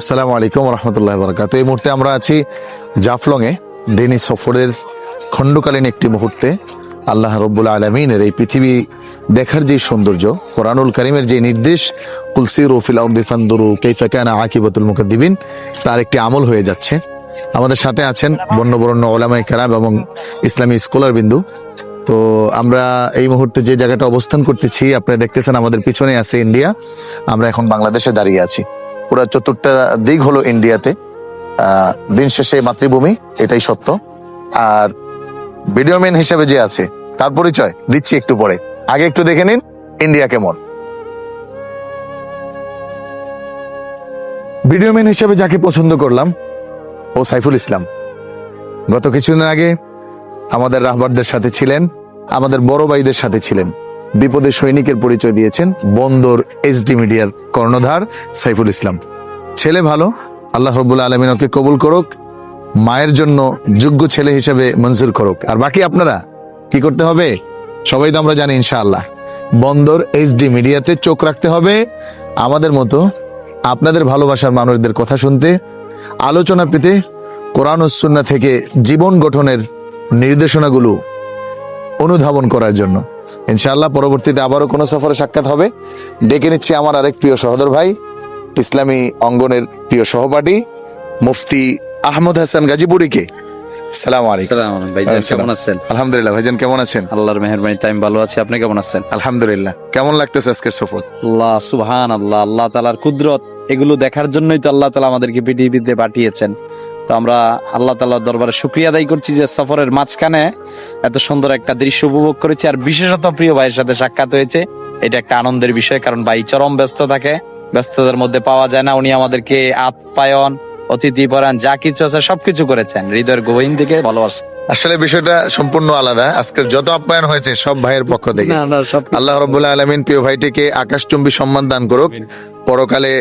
আসসালামু আলাইকুম রহমতুল্লাহ বরকাত এই মুহূর্তে আমরা আছি জাফলংয়ে। দিনী সফরের খণ্ডকালীন একটি মুহূর্তে আল্লাহ রব্বুল আলমিনের এই পৃথিবী দেখার যে সৌন্দর্য, কোরআনুল করিমের যে নির্দেশ কুলসি রফিল আউদ্দিফান্দুরু কৈফাকানা আকিবতুল মুকদ্দিবিন, তার একটি আমল হয়ে যাচ্ছে। আমাদের সাথে আছেন বন্য বরণ্য ওলামাই কারাম এবং ইসলামী স্কলার বিন্দু। তো আমরা এই মুহূর্তে যে জায়গাটা অবস্থান করতেছি আপনারা দেখতেছেন আমাদের পিছনে আছে ইন্ডিয়া। আমরা এখন বাংলাদেশে দাঁড়িয়ে আছি। পুরো চতুর্থটা দিক হলো ইন্ডিয়াতে। দিন শেষে মাতৃভূমি, এটাই সত্য। আর ভিডিও ম্যান হিসেবে যে আছে, তার পরিচয় দিচ্ছি একটু পরে। আগে একটু দেখে নিন, ইন্ডিয়া কেমন? ভিডিও ম্যান হিসেবে যাকে পছন্দ করলাম, ও সাইফুল ইসলাম। গত কিছুদিন আগে আমাদের রাহবারদের সাথে ছিলেন, আমাদের বড় ভাইদের সাথে ছিলেন। বিপদে সৈনিকের পরিচয় দিয়েছেন বন্দর এইচডি মিডিয়ার কর্ণধার সাইফুল ইসলাম। ছেলে ভালো, আল্লাহ রব্বুল আলমিন ওকে কবুল করুক, মায়ের জন্য যোগ্য ছেলে হিসেবে মঞ্জুর করুক। আর বাকি আপনারা, কি করতে হবে? সবাই তো আমরা জানি ইনশাআল্লাহ। বন্দর এইচডি মিডিয়াতে চোখ রাখতে হবে। আমাদের মতো আপনাদের ভালোবাসার মানুষদের কথা শুনতে, আলোচনা পেতে, কোরআন ও সুন্নাহ থেকে জীবন গঠনের নির্দেশনাগুলো অনুধাবন করার জন্য। ইনশাআল্লাহ পরবর্তীতে আবারও কোনো সফরে সাক্ষাৎ হবে। ডেকে নিচ্ছি আমার আরেক প্রিয় সহোদর ভাই ইসলামী অঙ্গনের প্রিয় সহপাঠী মুফতি আহমদ হাসান গাজীপুরীকে। সালাম আলাইকুম। সালাম ভাইজান কেমন আছেন? আলহামদুলিল্লাহ ভাইজান কেমন আছেন? আল্লাহর মেহরবানি আমি ভালো আছি। আপনি কেমন আছেন? আলহামদুলিল্লাহ। কেমন লাগতেছে আজকের সফর? আল্লাহ সুবহান আল্লাহ আল্লাহ তালার কুদরত এগুলো দেখার জন্যই তো আল্লাহ তালা আমাদেরকে পৃথিবীতে পাঠিয়েছেন। তো আমরা আল্লাহ তালার দরবারে শুক্রিয়া আদায় করছি যে সফরের মাঝখানে এত সুন্দর একটা দৃশ্য উপভোগ করেছি আর বিশেষত প্রিয় ভাইয়ের সাথে সাক্ষাৎ হয়েছে। এটা একটা আনন্দের বিষয় কারণ ভাই চরম ব্যস্ত থাকে ব্যস্ততার মধ্যে পাওয়া যায় না। উনি আমাদেরকে আপ্যায়ন অতিথি পরায়ণ যা কিছু আছে সবকিছু করেছেন। হৃদয়ের গভীর দিকে ভালোবাসা। আসলে বিষয়টা সম্পূর্ণ আলাদা। আজকের যত আপ্যায়ন হয়েছে সব ভাইয়ের পক্ষ থেকে। না না সব আল্লাহ রব্বুল্লাহ আলমিন প্রিয় ভাইটিকে আকাশচুম্বী সম্মান দান করুক। পরকালে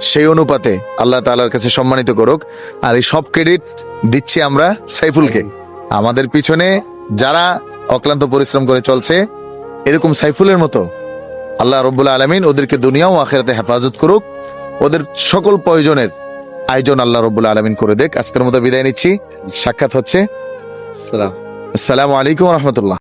সেই অনুপাতে আল্লাহ তালার কাছে সম্মানিত করুক। আর এই সব ক্রেডিট দিচ্ছি আমরা সাইফুলকে। আমাদের পিছনে যারা অক্লান্ত পরিশ্রম করে চলছে এরকম সাইফুলের মতো আল্লাহ রব্বুল্লাহ আলমিন ওদেরকে দুনিয়া ও আখেরাতে হেফাজত করুক। ওদের সকল প্রয়োজনের আয়োজন আল্লাহ রব্বুল্লাহ আলমিন করে দেখ আজকের মতো বিদায় নিচ্ছি। সাক্ষাৎ হচ্ছে। সালাম। আসসালামু আলাইকুম রহমতুল্লাহ।